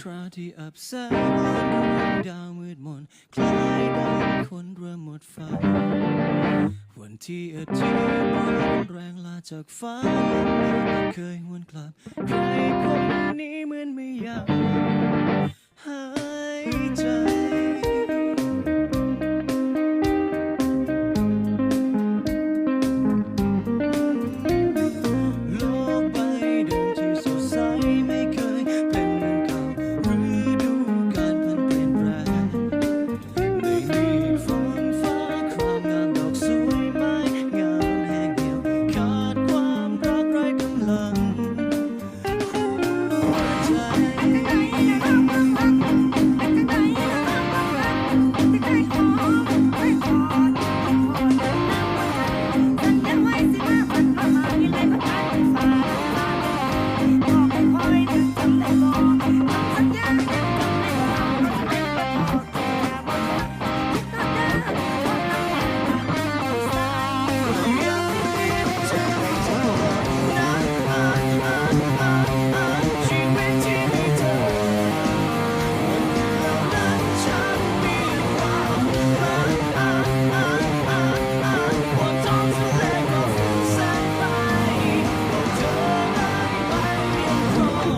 ตราที่อับแสงดวงดาวมืดมนคล้ายดังคนเริ่มหมดฝันวันที่อาทิตย์แรงลาจากฟ้าเคยหวนกลับใครคนนี้เหมือนไม่อยากหายใจ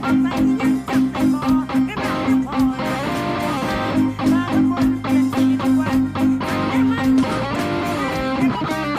Thank you.